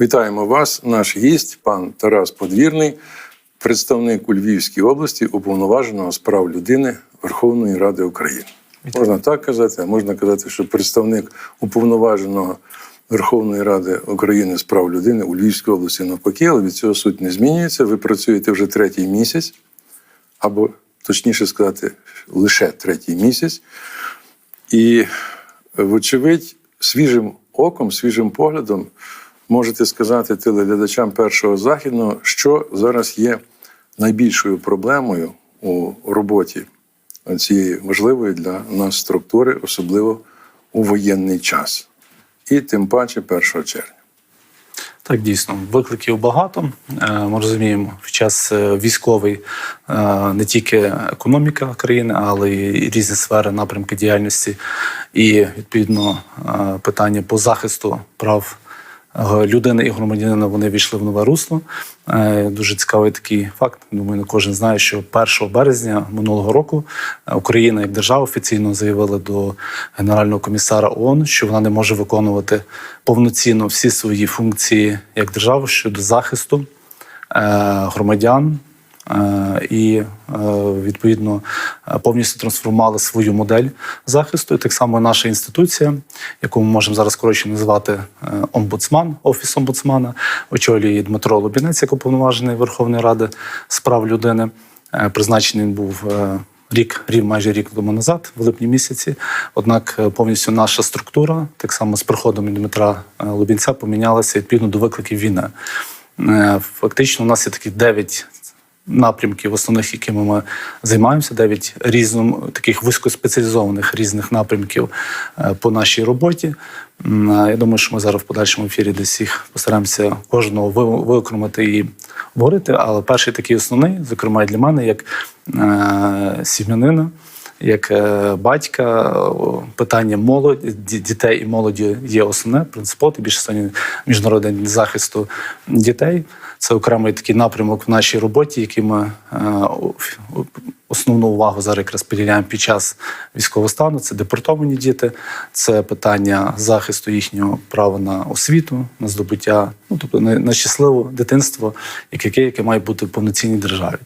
Вітаємо вас, наш гість, пан Тарас Подвірний, представник у Львівській області уповноваженого з прав людини Верховної Ради України. Можна так казати, а можна казати, що представник уповноваженого Верховної Ради України з прав людини у Львівській області навпаки, але від цього суть не змінюється. Ви працюєте вже третій місяць, або точніше сказати, лише третій місяць. І, вочевидь, свіжим оком, свіжим поглядом можете сказати телеглядачам першого західного, що зараз є найбільшою проблемою у роботі цієї важливої для нас структури, особливо у воєнний час, і тим паче 1 червня. Так, дійсно, викликів багато. Е, Ми розуміємо, в час е, військовий е, не тільки економіка країни, але й різні сфери напрямки діяльності, і відповідно питання по захисту прав людини і громадянина вони війшли в нове русло. Е, Дуже цікавий такий факт. Думаю, не кожен знає, що 1 березня минулого року е, Україна як держава офіційно заявила до генерального комісара ООН, що вона не може виконувати повноцінно всі свої функції як держава щодо захисту е, громадян. Е, І е, відповідно повністю трансформували свою модель захисту. І так само наша інституція, яку ми можемо зараз коротше називати е, омбудсман, офіс омбудсмана, очолює Дмитро Лобінець, як уповноважений Верховної Ради з прав людини. Призначений він був рік, рів майже рік тому назад, в липні місяці. Однак повністю наша структура, так само з приходом Дмитра Лубінця, помінялася відповідно до викликів війни. Фактично, у нас є такі дев'ять напрямків, основних, якими ми займаємося, дев'ять різно таких вузькоспеціалізованих різних напрямків е, по нашій роботі. Е, Я думаю, що ми зараз в подальшому ефірі десь їх постараємося кожного ви- виокремити і говорити. Але перший такий основний, зокрема для мене, як е, сім'янина. Як батька, питання молоді, дітей і молоді є основне принципово, і більше сьогодні міжнародний захисту дітей. Це окремий такий напрямок в нашій роботі, який ми е, основну увагу зараз якраз приділяємо під час військового стану. Це депортовані діти, це питання захисту їхнього права на освіту, на здобуття, ну тобто на щасливе дитинство, яке, яке має бути в повноцінній державі.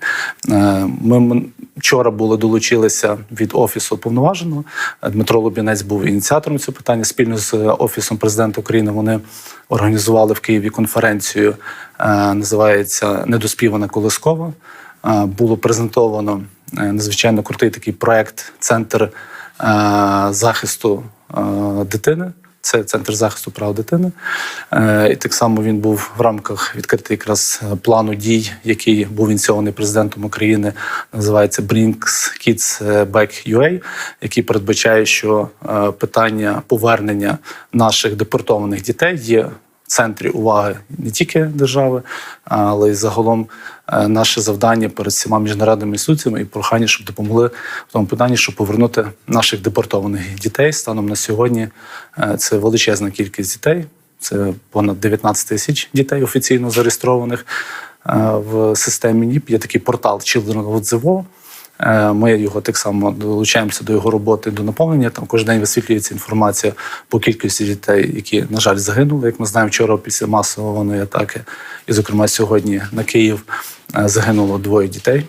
Е, Ми вчора були долучилися від офісу повноваженого. Дмитро Лубінець був ініціатором цього питання спільно з офісом президента України. Вони організували в Києві конференцію, е, називається Недоспівана колискова. Е, Було презентовано е, надзвичайно крутий такий проект Центр захисту дитини. Це центр захисту прав дитини. Е, І так само він був в рамках відкритий якраз е, плану дій, який був ініційований президентом України. Називається Brings Kids Back UA, який передбачає, що е, питання повернення наших депортованих дітей є центрі уваги не тільки держави, але й загалом е, наше завдання перед всіма міжнародними інституціями і прохання, щоб допомогли в тому питанні, щоб повернути наших депортованих дітей. Станом на сьогодні е, це величезна кількість дітей. Це понад 19 тисяч дітей офіційно зареєстрованих е, в системі НІП. Є такий портал Children of. Е, Ми його так само долучаємося до його роботи, до наповнення. Там кожен день висвітлюється інформація по кількості дітей, які, на жаль, загинули. Як ми знаємо, вчора після масової атаки, і, зокрема, сьогодні на Київ е, загинуло двоє дітей.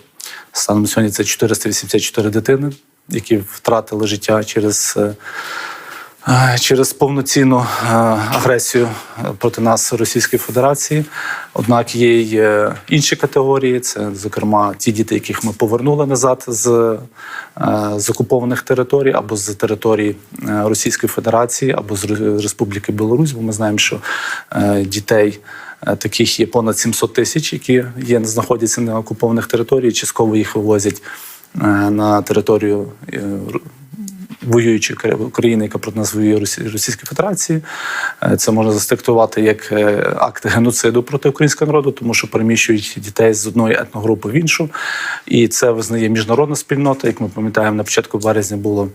Станом сьогодні це 484 дитини, які втратили життя через. Через повноцінну агресію е, проти нас Російської Федерації. Однак є й е, інші категорії. Це, зокрема, ті діти, яких ми повернули назад з, е, з окупованих територій або з території Російської Федерації, або з Республіки Білорусь. Бо ми знаємо, що дітей. Таких є понад 700 тисяч, які є знаходяться на окупованих територіях. Частково їх вивозять на територію воюючої країни, яка проти нас воює Росі- Російської Федерації. Е, Це можна застиктувати як е, акт геноциду проти українського народу, тому що переміщують дітей з одної етногрупи в іншу. І це визнає міжнародна спільнота. Як ми пам'ятаємо, на початку березня було.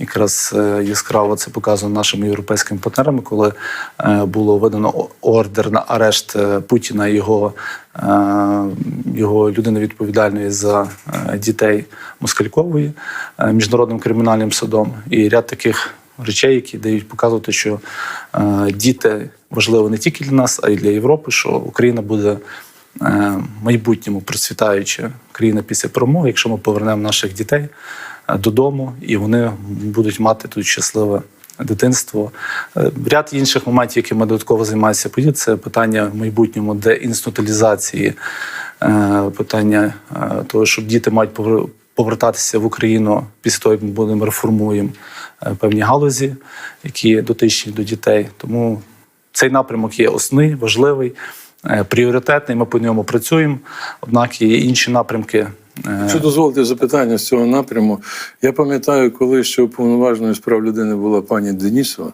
Якраз е, яскраво це показано нашими європейськими партнерами, коли е, було видано ордер на арешт е, Путіна його, його людини відповідальної за дітей Москалькової міжнародним кримінальним судом. І ряд таких речей, які дають показувати, що діти важливо не тільки для нас, а й для Європи, що Україна буде майбутньому процвітаюча країна після перемоги, якщо ми повернемо наших дітей додому, і вони будуть мати тут щасливе дитинство. Е, Ряд інших моментів, які ми додатково займаємося події, це питання в майбутньому деінституалізації, е, питання е, того, щоб діти мають повертатися в Україну після того, як ми будемо реформуємо певні галузі, які дотичні до дітей. Тому цей напрямок є основний, важливий, пріоритетний. Ми по ньому працюємо. Однак є інші напрямки. Е, Якщо дозволите запитання з цього напряму, я пам'ятаю, коли ще уповноваженою з прав людини була пані Денісова,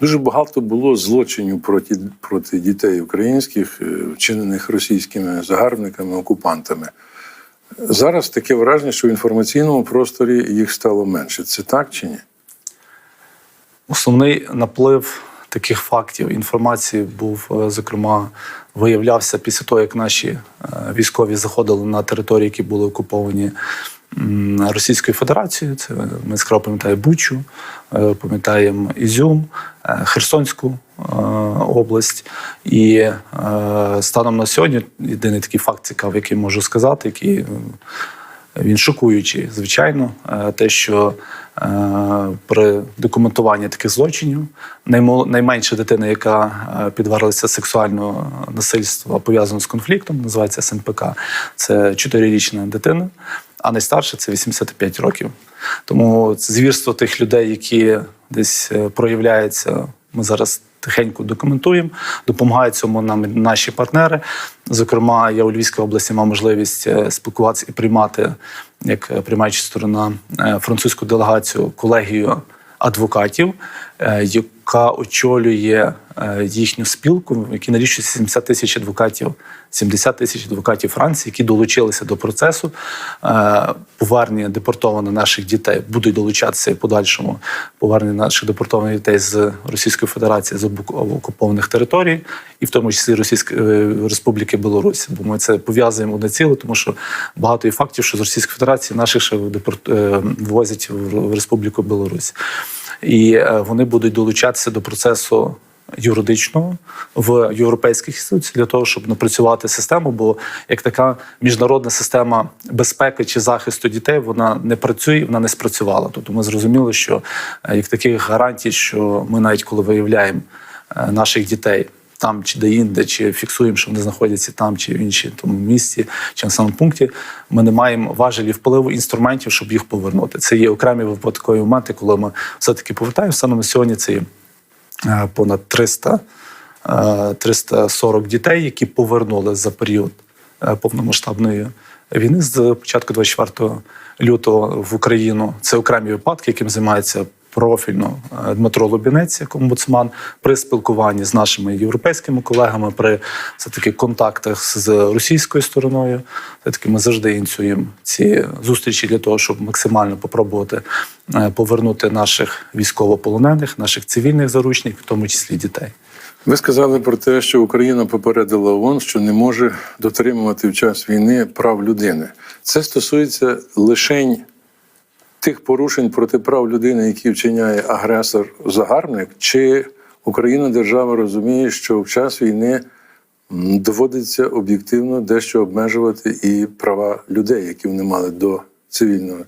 дуже багато було злочинів проти, проти дітей українських, е, вчинених російськими загарбниками, окупантами. Зараз таке враження, що в інформаційному просторі їх стало менше. Це так чи ні? Основний наплив таких фактів інформації був, е, зокрема, виявлявся після того, як наші е, військові заходили на території, які були окуповані Російською Федерацією. Це ми яскраво пам'ятаємо Бучу, е, пам'ятаємо Ізюм, е, Херсонську е, область. І е, станом на сьогодні єдиний такий факт цікавий, який можу сказати, який е, він шокуючий, звичайно, Е, те, що е, при документуванні таких злочинів найменша дитина, яка підварилася підверглася сексуального насильства пов'язаного з конфліктом, називається СНПК, це 4-річна дитина, а найстарша це 85 років. Тому це звірство тих людей, які десь е, проявляються, ми зараз тихенько документуємо. Допомагають цьому нам наші партнери. Зокрема, я у Львівській області мав можливість е, спілкуватися і приймати, як е, приймаюча сторона, е, французьку делегацію колегію адвокатів, е, яка очолює е, їхню спілку, які налічують 70 тисяч адвокатів, 70 тисяч адвокатів Франції, які долучилися до процесу е, повернення депортованих наших дітей, будуть долучатися і подальшому повернення наших депортованих дітей з Російської Федерації з окупованих територій, і в тому числі Російської е, Республіки Білорусь. Бо ми це пов'язуємо одне ціле, тому що багато є фактів, що з Російської Федерації наших ще депорт е, в в Республіку Білорусь. І е, вони будуть долучатися до процесу юридичного в європейських інституціях для того, щоб напрацювати систему. Бо як така міжнародна система безпеки чи захисту дітей вона не працює, вона не спрацювала. Тобто ми зрозуміли, що е, як таких гарантій, що ми навіть коли виявляємо е, наших дітей. Там чи де-інде, чи фіксуємо, що вони знаходяться там, чи в іншому тому місці, чи на самому пункті. Ми не маємо важелів впливу інструментів, щоб їх повернути. Це є окремі випадкові моменти, коли ми все-таки повертаємо. Саме на сьогодні це є е, понад 300, е, 340 дітей, які повернули за період е, повномасштабної війни з початку 24 лютого в Україну. Це окремі випадки, яким займається профільно е, Дмитро Лубінець, як омбудсман, при спілкуванні з нашими європейськими колегами, при все таки контактах з російською стороною. Все таки ми завжди ініціюємо ці зустрічі для того, щоб максимально попробувати е, повернути наших військовополонених, наших цивільних заручників, в тому числі дітей. Ви сказали про те, що Україна попередила ООН, що не може дотримувати в час війни прав людини. Це стосується лишень тих порушень проти прав людини, які вчиняє агресор-загарбник, чи Україна держава розуміє, що в час війни доводиться об'єктивно дещо обмежувати і права людей, які вони мали до цивільного,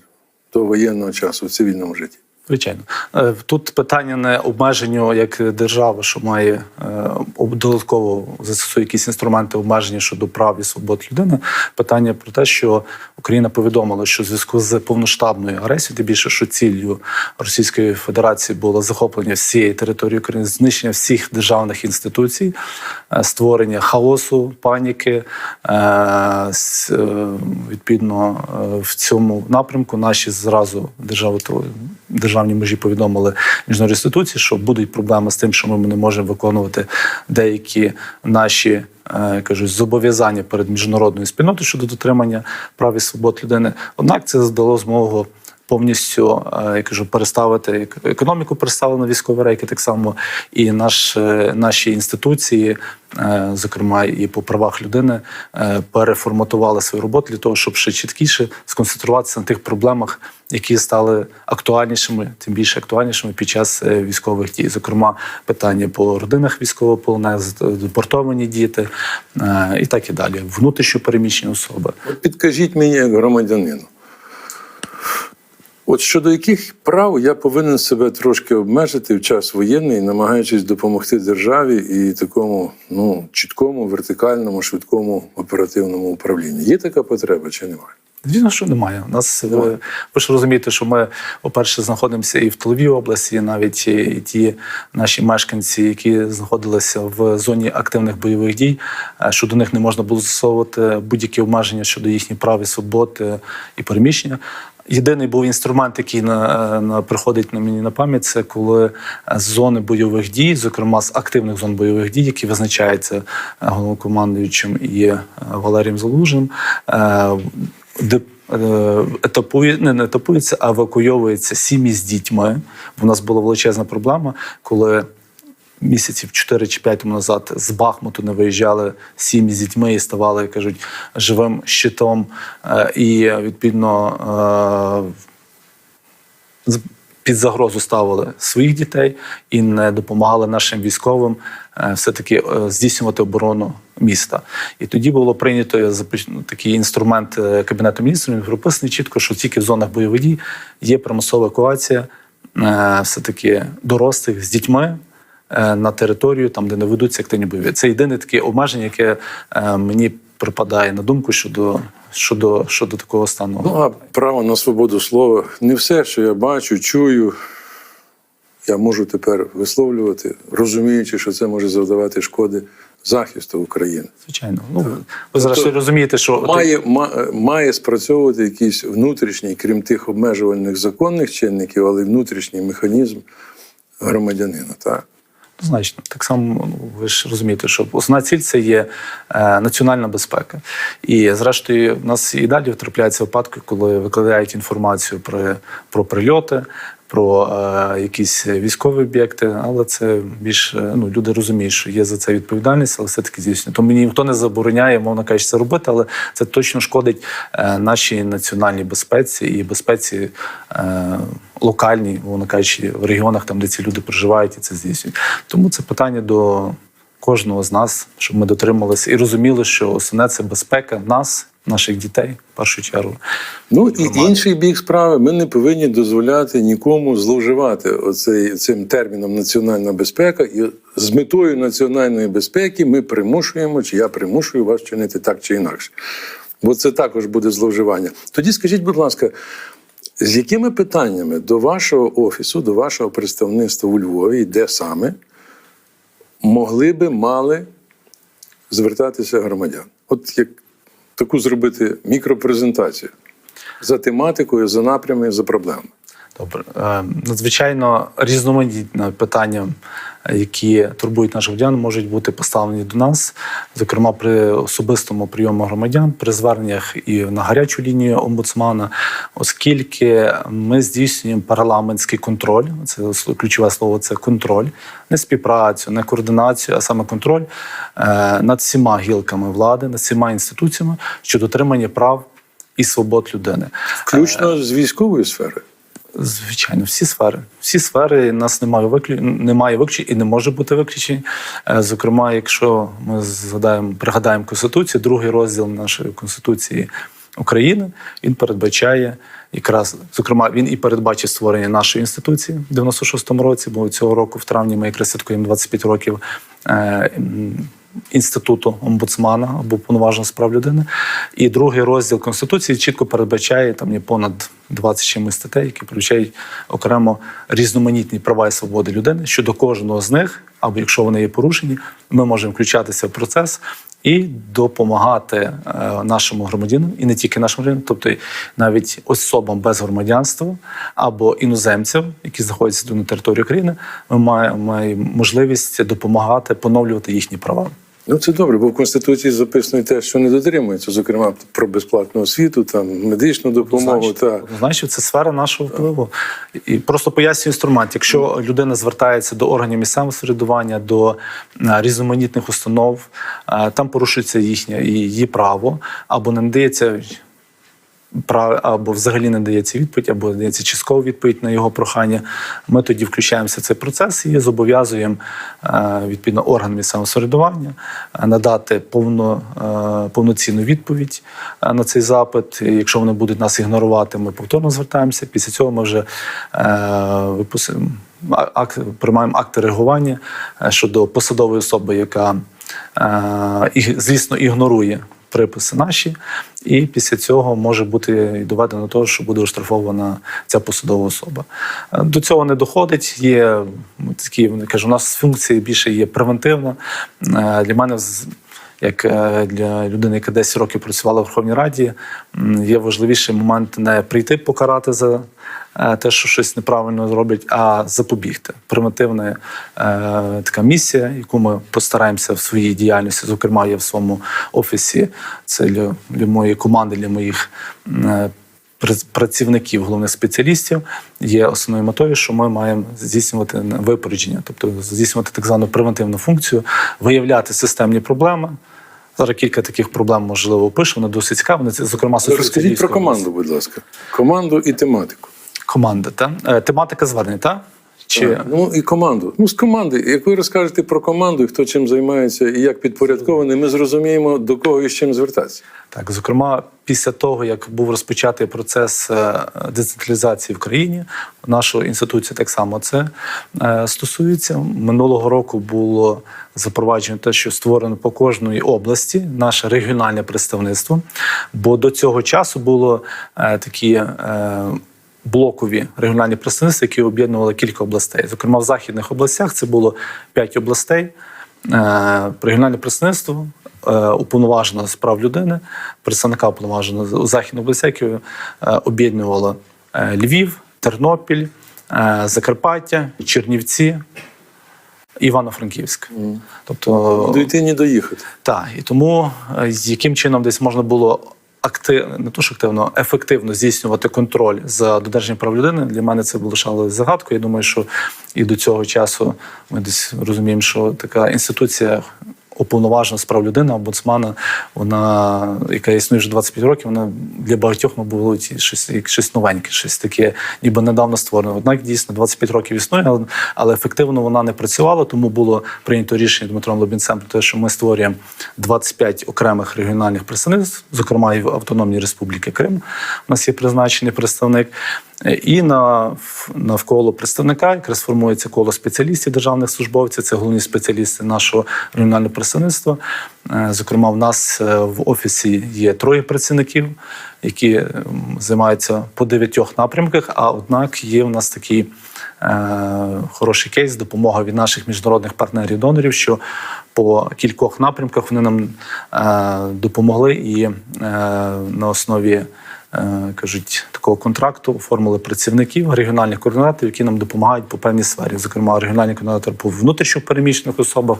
до воєнного часу в цивільному житті. Звичайно, Е, тут питання не обмеженню як держава, що має е, додатково застосує якісь інструменти обмеження щодо прав і свобод людини. Питання про те, що Україна повідомила, що в зв'язку з повноштабною агресією, тим більше, що ціллю Російської Федерації було захоплення всієї території України, знищення всіх державних інституцій, е, створення хаосу, паніки. Е, е, Відповідно, в цьому напрямку наші зразу держави державні межі повідомили міжнародні інституції, що будуть проблеми з тим, що ми не можемо виконувати деякі наші е, кажуть, зобов'язання перед міжнародною спільнотою щодо дотримання прав і свобод людини. Однак це здало змогу повністю е, я кажу, переставити ек- економіку, переставили на військові рейки, так само і наш, е, наші інституції, е, зокрема і по правах людини, переформатували свою роботу для того, щоб ще чіткіше сконцентруватися на тих проблемах, які стали актуальнішими, тим більше актуальнішими під час військових дій. Зокрема, питання по родинах військовополонених, депортовані діти і так і далі. Внутрішньо переміщені особи. Підкажіть мені, як громадянину, от щодо яких прав я повинен себе трошки обмежити в час воєнний, намагаючись допомогти державі і такому ну, чіткому, вертикальному, швидкому оперативному управлінню. Є така потреба чи немає? Звісно, що немає. У нас Немає. е, ви ж розумієте, що ми, по-перше, знаходимося і в тиловій області, навіть і, і ті наші мешканці, які знаходилися в зоні активних бойових дій, е, що до них не можна було застосовувати будь-які обмеження щодо їхніх прав і свобод е, і переміщення. Єдиний був інструмент, який на, на приходить на мені на пам'ять, це коли з зони бойових дій, зокрема з активних зон бойових дій, які визначаються е, головнокомандуючим і е, Валерієм Залужним, е, де е, етапує, не, не етапується, а евакуйовується сім'ї з дітьми. У нас була величезна проблема, коли місяців 4 чи 5 тому назад з Бахмуту не виїжджали сім'ї з дітьми і ставали, кажуть, живим щитом. Е, І відповідно. е, під загрозу ставили своїх дітей і не допомагали нашим військовим е, все-таки е, здійснювати оборону міста. І тоді було прийнято ну, такий інструмент Кабінету міністрів, прописаний чітко, що тільки в зонах бойових дій є примусова евакуація е, все-таки дорослих з дітьми. Е, На територію, там де не ведуться активні бойові. Це єдине таке обмеження, яке е, мені припадає на думку щодо, щодо, щодо такого стану. Ну, а право на свободу слова не все, що я бачу, чую, я можу тепер висловлювати, розуміючи, що це може завдавати шкоди захисту України. Звичайно. Ну, ви зараз Тобто розумієте, що Має, ма- має спрацьовувати якийсь внутрішній, крім тих обмежувальних законних чинників, але й внутрішній механізм громадянина. Так? Значно, так само ну, ви ж розумієте, що основна ціль це є е, національна безпека. І зрештою, в нас і далі трапляються випадки, коли викладають інформацію про, про прильоти, про е, якісь військові об'єкти, але це більш е, ну, люди розуміють, що є за це відповідальність, але все-таки здійснює. Тому мені ніхто не забороняє, мовно кажучи, це робити, але це точно шкодить е, нашій національній безпеці і безпеці. Локальній, мовно кажучи, в регіонах, там, де ці люди проживають і це здійснюють. Тому це питання до кожного з нас, щоб ми дотрималися і розуміли, що основне це безпека нас, наших дітей, в першу чергу. Ну і інший бік справи, ми не повинні дозволяти нікому зловживати оцей, цим терміном національна безпека. І з метою національної безпеки ми примушуємо, чи я примушую вас чинити так чи інакше. Бо це також буде зловживання. Тоді скажіть, будь ласка, з якими питаннями до вашого офісу, до вашого представництва у Львові, і де саме могли би мали звертатися громадян? От як таку зробити мікропрезентацію за тематикою, за напрямами, за проблемами. Добре, Е, надзвичайно різноманітне питання, е, які турбують наших громадян, можуть бути поставлені до нас, зокрема при особистому прийому громадян, при зверненнях і на гарячу лінію омбудсмана, оскільки ми здійснюємо парламентський контроль. Це ключове слово це контроль, не співпрацю, не координацію, а саме контроль е, над всіма гілками влади, над всіма інституціями щодо дотримання прав і свобод людини. Включно з військової сфери. Звичайно, всі сфери. Всі сфери нас немає виклю... немає виключень і не може бути виключень. Е, Зокрема, якщо ми згадаємо, пригадаємо Конституцію, другий розділ нашої Конституції України, він передбачає якраз, зокрема, він і передбачить створення нашої інституції в 96-му році, бо цього року, в травні, ми якраз святкуємо 25 років. Інституту омбудсмана або повноваженого з прав людини. І другий розділ Конституції чітко передбачає там є понад 20 чимось статей, які передбачають окремо різноманітні права і свободи людини. Щодо кожного з них, або якщо вони є порушені, ми можемо включатися в процес і допомагати е, нашому громадянину, і не тільки нашим громадянам, тобто навіть особам без громадянства або іноземцям, які знаходяться на території України, ми маємо можливість допомагати поновлювати їхні права. Ну це добре, бо в Конституції записано і те, що не дотримується, зокрема про безплатну освіту, там медичну допомогу. Та Значить, це сфера нашого впливу. І просто пояснюю інструмент. Якщо людина звертається до органів місцевого середування, до е, різноманітних установ, е, там порушується їхнє і її право, або не надається або взагалі не дається відповідь, або дається часткова відповідь на його прохання. Ми тоді включаємося в цей процес і зобов'язуємо е, відповідно орган місцевого самоврядування е, надати повно, е, повноцінну відповідь на цей запит. І Якщо вони будуть нас ігнорувати, ми повторно звертаємося. Після цього ми вже виписуємо а- акт, приймаємо акти реагування щодо посадової особи, яка звісно ігнорує приписи наші, і після цього може бути доведено того, що буде оштрафована ця посадова особа. Е, До цього не доходить. Є такі, вони кажуть, у нас функція більше є превентивна. Е, Для мене як е, для людини, яка 10 років працювала в Верховній Раді, є важливіший момент не прийти покарати за е, те, що щось неправильно зроблять, а запобігти. Превентивна е, така місія, яку ми постараємося в своїй діяльності, зокрема, я в своєму офісі. Це для, для моєї команди, для моїх. е, Працівників, головних спеціалістів є основною метою, що ми маємо здійснювати випередження, тобто здійснювати так звану превентивну функцію, виявляти системні проблеми. Зараз кілька таких проблем можливо опишемо, вони досить цікаві. Зокрема розкажіть про команду, будь ласка. Команду і тематику. Команда, та Е, тематика звернення, та чи Ну і команду. Ну, з команди. Як ви розкажете про команду, хто чим займається і як підпорядкований, ми зрозуміємо, до кого і з чим звертатися. Так, зокрема, після того, як був розпочатий процес е, децентралізації в країні, наша інституція так само це е, стосується. Минулого року було запроваджено те, що створено по кожної області наше регіональне представництво. Бо до цього часу було е, такі. Блокові регіональні представництва, які об'єднували кілька областей. Зокрема, в західних областях це було п'ять областей. Е, Регіональне представництво е, уповноважено з прав людини, представника уповноваженого у західній області, яке е, об'єднувало Львів, Тернопіль, Закарпаття, Чернівці, Івано-Франківськ. Тобто Дойти не доїхати. так, і тому яким чином десь можна було активно, не то що активно, ефективно здійснювати контроль за додержанням прав людини. Для мене це було лишалося загадкою. Я думаю, що і до цього часу ми десь розуміємо, що така інституція. Уповноважена з прав людини, омбудсмана, вона, яка існує вже 25 років, вона для багатьох, було щось, щось новеньке, щось таке, ніби недавно створено. Однак дійсно 25 років існує, але, але ефективно вона не працювала, тому було прийнято рішення Дмитром Лобінцем про те, що ми створюємо 25 окремих регіональних представництв, зокрема і в Автономній Республіки Крим. У нас є призначений представник. І на навколо представника якраз формується коло спеціалістів державних службовців. Це головні спеціалісти нашого регіонального представництва. Е, Зокрема, в нас е, в офісі є троє працівників, які займаються по дев'ятьох напрямках. А однак є у нас такий е, хороший кейс, допомога від наших міжнародних партнерів-донорів, що по кількох напрямках вони нам допомогли і на основі кажуть, такого контракту оформили працівників, регіональних координаторів, які нам допомагають по певній сфері. Зокрема, регіональний координатор по внутрішньо переміщених особах,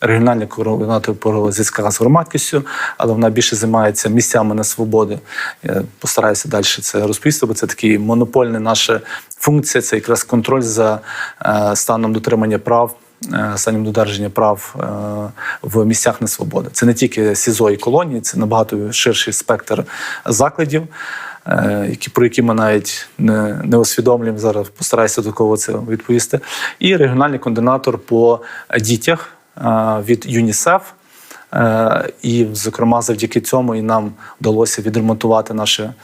регіональний координатор по зв'язках з громадськістю, але вона більше займається місцями на свободи. Я постараюся далі це розповісти, бо це такий монопольна наша функція, це якраз контроль за е, станом дотримання прав. Е, Станом додержання прав е, в місцях несвободи. Це не тільки СІЗО і колонії, це набагато ширший спектр закладів, е, про які ми навіть не, не усвідомлюємо. Зараз постараюся додатково це відповісти. І регіональний координатор по дітях від ЮНІСЕФ. І, зокрема, завдяки цьому і нам вдалося відремонтувати наше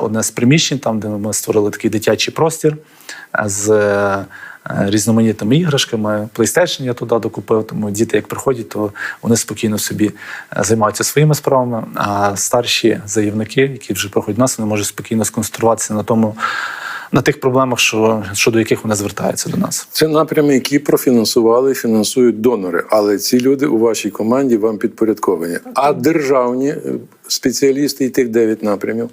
одне з приміщень, там де ми створили такий дитячий простір з різноманітними іграшками. PlayStation я туди докупив, тому діти, як приходять, то вони спокійно собі е, займаються своїми справами. А старші заявники, які вже проходять нас, вони можуть спокійно сконцентруватися на тому. На тих проблемах, що щодо яких вони звертаються до нас, Це напрями, які профінансували і фінансують донори. Але ці люди у вашій команді вам підпорядковані. А державні е, спеціалісти і тих дев'ять напрямів.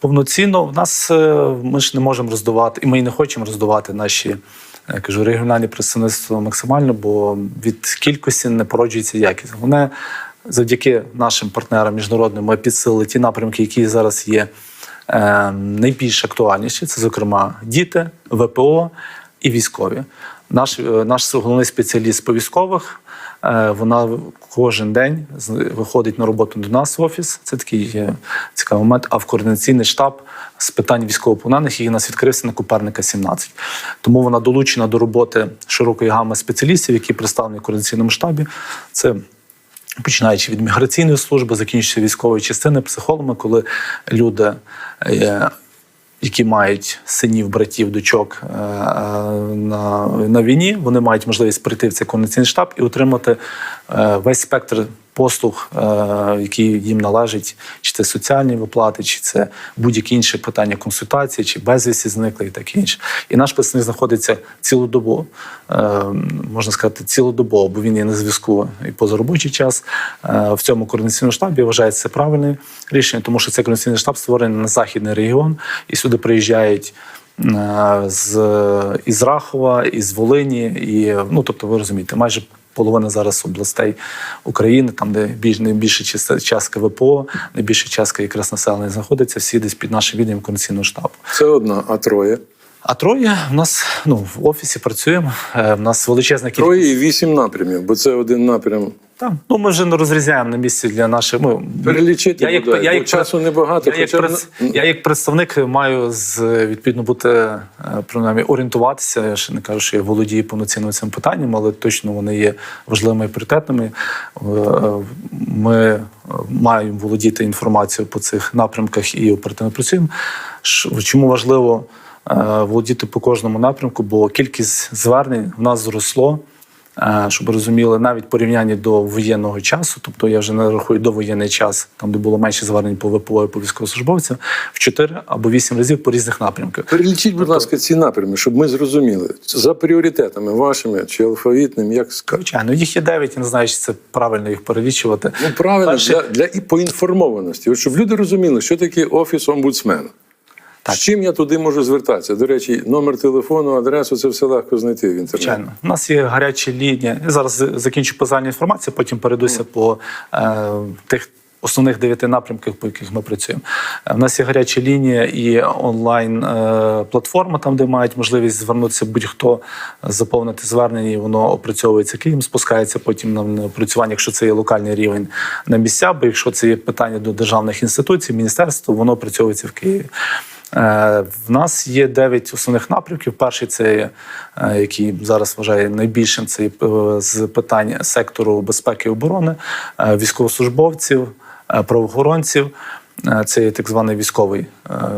повноцінно в нас е, ми ж не можемо роздавати, і ми і не хочемо роздавати наші Я кажу, регіональне представництво максимально, бо від кількості не породжується якість. Головне, завдяки нашим партнерам міжнародним ми підсилили ті напрямки, які зараз є е, найбільш актуальніші. Це, зокрема, діти, ВПО і військові. Наш, е, наш головний спеціаліст по військових. Е, Вона кожен день виходить на роботу до нас в офіс. Це такий е, цікавий момент. А в координаційний штаб з питань військовополонених, який нас відкрився на Куперника 17. Тому вона долучена до роботи широкої гами спеціалістів, які представлені в координаційному штабі. Це починаючи від міграційної служби, закінчуючи військової частини, психологами, коли люди, е, які мають синів, братів, дочок е, на, на війні, вони мають можливість прийти в цей координаційний штаб і отримати е, весь спектр послуг, е, які їм належать, чи це соціальні виплати, чи це будь-які інші питання консультації, чи безвісті зникли і таке інше. І наш представник знаходиться цілодобово, е, можна сказати, цілодобово, бо він є на зв'язку і позаробочий час е, в цьому координаційному штабі. Я вважаю, це правильне рішення, тому що цей координаційний штаб створений на західний регіон, і сюди приїжджають. З із Рахова, із Волині, і ну тобто, ви розумієте, майже половина зараз областей України, там де більш найбільша частка ВПО, найбільша частка якраз населення знаходиться, всі десь під нашим відділом координаційного штабу. Це одна, а троє. А троє в нас ну в офісі працюємо. е, В нас величезна кількість. Троє і вісім напрямів, бо це один напрям. Там ну ми вже не розрізняємо на місці для наших. Ми Перелічити я як, бодай, я як часу небагато. Я хоча я як представник маю з відповідно бути е, принаймні орієнтуватися. Я ще не кажу, що я володію повноцінно цим питанням, але точно вони є важливими і пріоритетними. Е, Ми маємо володіти інформацією по цих напрямках і оперативно працюємо. Чому важливо володіти по кожному напрямку? Бо кількість звернень в нас зросло. Е, Щоб розуміли, навіть в порівнянні до воєнного часу, тобто я вже не рахую до воєнний час, там де було менше звернень по ВПО і по військовослужбовцям, в 4 або 8 разів по різних напрямках. Перелічіть, Тобто будь ласка, ці напрями, щоб ми зрозуміли за пріоритетами вашими чи алфавітним, як. Звичайно, їх є 9, я не знаю, чи це правильно їх перелічувати. Ну правильно Перший- для, для і поінформованості. От щоб люди розуміли, що таке офіс омбудсмена. Так. З чим я туди можу звертатися? До речі, номер телефону, адресу це все легко знайти в інтернеті. Звичайно, у нас є гарячі лінії. Я зараз закінчу позальну інформацію, потім перейдуся по е, тих. Основних дев'яти напрямках, по яких ми працюємо. Е, У нас є гаряча лінія і онлайн е, платформа, там де мають можливість звернутися будь-хто заповнити звернення, і воно опрацьовується Києвом, спускається потім на опрацювання, якщо це є локальний рівень на місця. Бо якщо це є питання до державних інституцій, міністерства, воно опрацьовується в Києві. Е, В нас є дев'ять основних напрямків. Перший це е, який зараз вважає найбільшим, це е, з питань сектору безпеки і оборони, військовослужбовців, правоохоронців. Це є так званий військовий,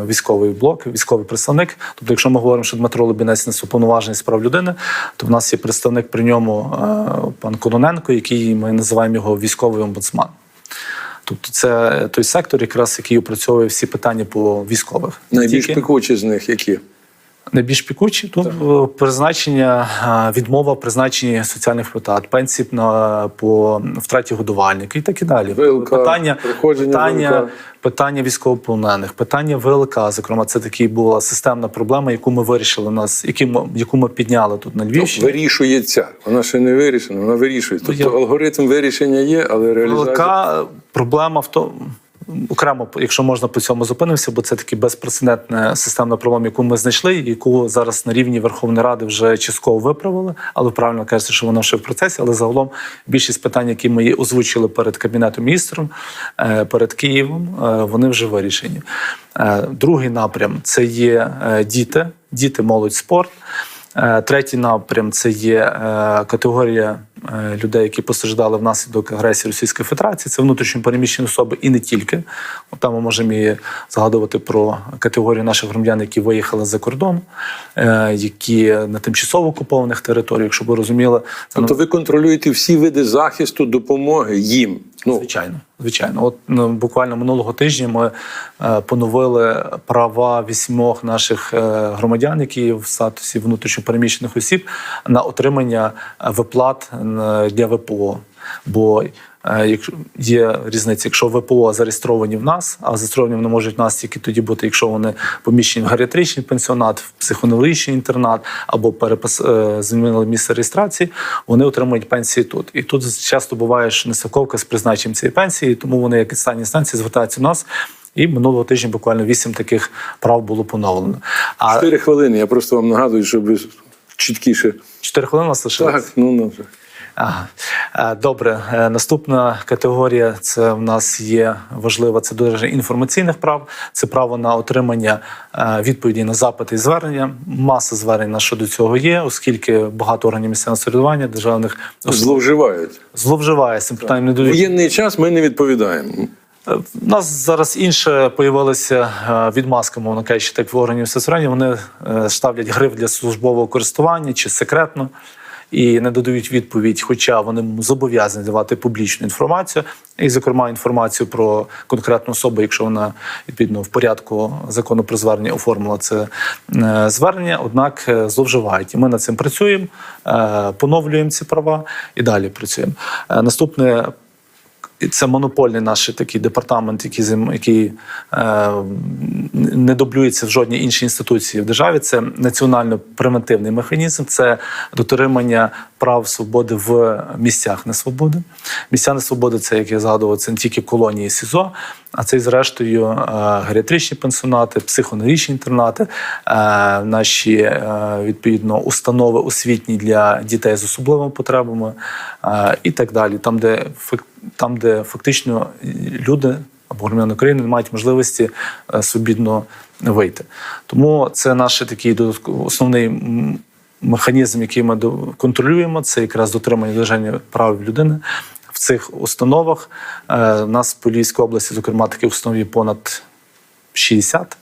військовий блок, військовий представник. Тобто, якщо ми говоримо, що Дмитро Лубінець не уповноважений з прав людини, то в нас є представник при ньому пан Кононенко, який ми називаємо його військовий омбудсман. Тобто це той сектор, якраз який опрацьовує всі питання по військових. Найбільш тільки- пекучі з них які? Найбільш пікучі тут е, призначення, відмова в призначенні соціальних виплат, пенсій на по втраті годувальника і так і далі. ВЛК, питання, питання, ВЛК. питання військовополонених, питання ВЛК. Зокрема, це такі була системна проблема, яку ми вирішили у нас, які ми, яку ми підняли тут на Львівщині. Вирішується. Вона ще не вирішена, вона вирішується. Тобто я- алгоритм вирішення є, але реалізація. ВЛК проблема в тому. Окремо, якщо можна по цьому зупинимося, бо це таки безпрецедентна системна проблема, яку ми знайшли, яку зараз на рівні Верховної Ради вже частково виправили. Але правильно кажеться, що вона ще в процесі. Але загалом більшість питань, які ми озвучили перед кабінетом міністром, е, перед Києвом, е, вони вже вирішені. Е, Другий напрям це є діти, діти, молодь, спорт. Третій напрям це є категорія людей, які постраждали внаслідок агресії Російської Федерації. Це внутрішньо переміщені особи і не тільки. Там ми можемо і згадувати про категорію наших громадян, які виїхали за кордон, е, які на тимчасово окупованих територіях, щоб ви розуміли, Тобто ви контролюєте всі види захисту, допомоги їм. Ну, Звичайно, звичайно. От ну, буквально минулого тижня ми е, поновили права вісьмох наших е, громадян, які в статусі внутрішньопереміщених осіб, на отримання е, виплат е, для ВПО. Бо якщо є різниця, якщо ВПО зареєстровані в нас, а зареєстровані вони можуть в нас тільки тоді бути, якщо вони поміщені в геріатричний пенсіонат, в психоневрологічний інтернат або перепис е, змінили місце реєстрації, вони отримують пенсії тут. І тут часто буває що нестиковка з призначенням цієї пенсії, тому вони, як останні інстанції, звертаються до нас. І минулого тижня буквально вісім таких прав було поновлено. А Чотири хвилини. Я просто вам нагадую, щоб ви чіткіше. чотири хвилини лишилось. Так, ну, ну. Е, Добре, Е, наступна категорія це в нас є важлива. Це дуже інформаційних прав. Це право на отримання е, відповіді на запити і звернення. Маса звернень на щодо цього є, оскільки багато органів місцевого самоврядування державних Зловживають. зловживає цим питанням. Не В воєнний час ми не відповідаємо. Е, У нас зараз інше появилося е, відмазка, мовно кажучи, так в органів соцраді. Вони е, ставлять гриф для службового користування чи секретно. І не додають відповідь, хоча вони зобов'язані давати публічну інформацію, і, зокрема, інформацію про конкретну особу, якщо вона відповідно в порядку закону про звернення оформила це е, звернення, однак е, зловживають. І ми над цим працюємо, е, поновлюємо ці права і далі працюємо. Наступне це монопольний наш такий департамент, який який е, не дублюється в жодній іншій інституції в державі. Це національно-превентивний механізм, це дотримання прав свободи в місцях несвободи. Місця несвободи це, як я згадував, це не тільки колонії СІЗО, а це зрештою е, геріатричні пенсіонати, психоневрологічні інтернати, е, наші е, відповідно установи освітні для дітей з особливими потребами і так далі. Там, де там, де фактично люди або громадяни України не мають можливості свобідно вийти. Тому це наш такий основний механізм, який ми контролюємо, це якраз дотримання держання прав людини. Цих установах Е, у нас в Поліській області, зокрема, таких установ є понад 60.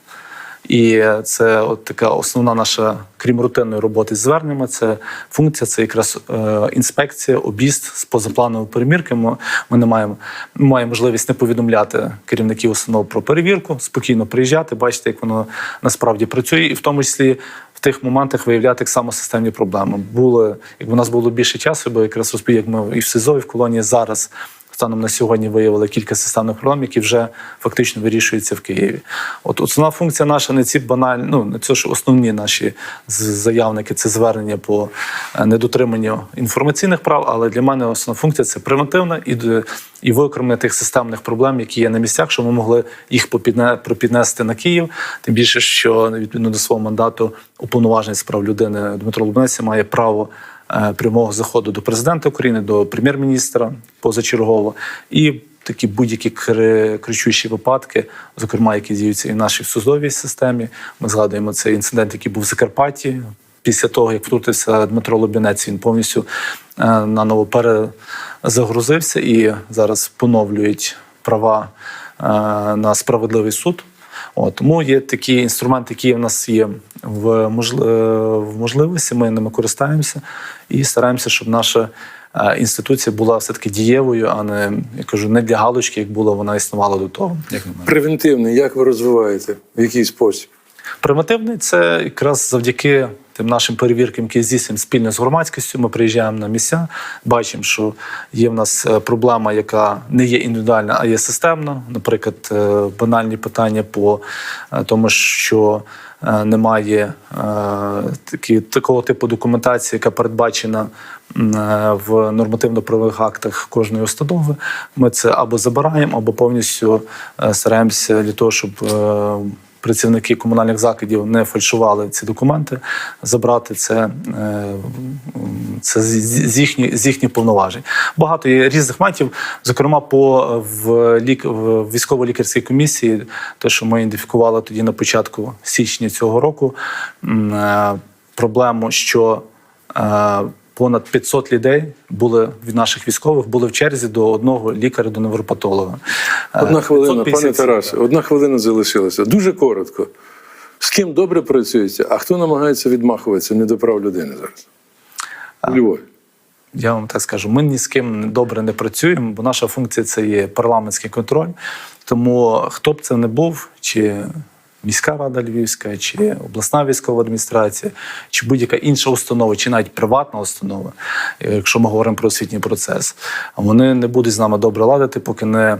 І це от така основна наша, крім рутинної роботи з зверненнями, це функція, це якраз е, інспекція, об'їзд з позаплановими перевірками. Ми не маємо, маємо можливість не повідомляти керівників установ про перевірку, спокійно приїжджати, бачити, як воно насправді працює, і в тому числі в тих моментах виявляти так само системні проблеми. Було, якби у нас було більше часу, бо якраз розповів, як ми і в СИЗО, і в колонії зараз станом на сьогодні виявили кілька системних проблем, які вже фактично вирішуються в Києві. От основна функція наша не ці банальні, ну не це ж основні наші заявники, це звернення по е, недотриманню інформаційних прав. Але для мене основна функція це превентивна і і виокремлення тих системних проблем, які є на місцях, щоб ми могли їх попідне пропіднести на Київ. Тим більше, що відповідно до свого мандату уповноважений з прав людини Дмитро Лубнець має право прямого заходу до президента України, до прем'єр-міністра позачергово і такі будь-які кри- кричущі випадки, зокрема, які діються і в нашій судовій системі. Ми згадуємо цей інцидент, який був в Закарпатті. Після того, як втрутився Дмитро Лубінець, він повністю е, наново перезагрузився і зараз поновлюють права е, на справедливий суд. От, тому є такі інструменти, які в нас є в, можли- в можливості. Ми ними користаємося і стараємося, щоб наша е, інституція була все-таки дієвою, а не я кажу, не для галочки, як була вона існувала до того. Як на мене. Превентивний, як ви розвиваєте? В який спосіб? Примативний це якраз завдяки тим нашим перевіркам, які здійснюємо спільно з громадськістю. Ми приїжджаємо на місця, бачимо, що є в нас е, проблема, яка не є індивідуальна, а є системна. Наприклад, е, банальні питання по е, тому, що немає такі, такого типу документації, яка передбачена в нормативно-правових актах кожної установи. Ми це або забираємо, або повністю стараємося для того, щоб працівники комунальних закладів не фальшували ці документи, забрати це, е, це з, з, їхні, з їхніх повноважень. Багато є різних метів, зокрема, по в, лік, в військово-лікарській комісії, те, що ми ідентифікували тоді на початку січня цього року, е, проблему, що е, Понад 500 людей були від наших військових були в черзі до одного лікаря, до невропатолога. Е, Одна хвилина, пане Тарасе, одна хвилина залишилася. Дуже коротко. З ким добре працюється, а хто намагається відмахуватися не до прав людини зараз? У Львові. Я вам так скажу, ми ні з ким добре не працюємо, бо наша функція це є парламентський контроль. Тому хто б це не був, чи міська рада Львівська, чи обласна військова адміністрація, чи будь-яка інша установа, чи навіть приватна установа, якщо ми говоримо про освітній процес, вони не будуть з нами добре ладити, поки не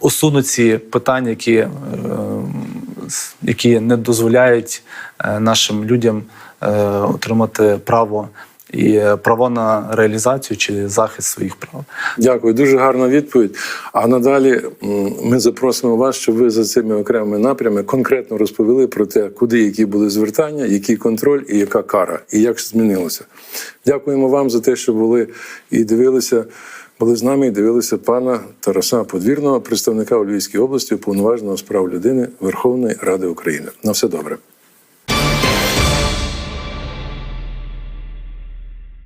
усунуть ці питання, які, е, які не дозволяють е, нашим людям е, отримати право і е, право на реалізацію чи захист своїх прав. Дякую, дуже гарна відповідь. А надалі ми запросимо вас, щоб ви за цими окремими напрямами конкретно розповіли про те, куди які були звертання, який контроль і яка кара, і як змінилося. Дякуємо вам за те, що були і дивилися. Були з нами і дивилися пана Тараса Подвірного, представника у Львівській області, уповноваженого з прав людини Верховної Ради України. На все добре.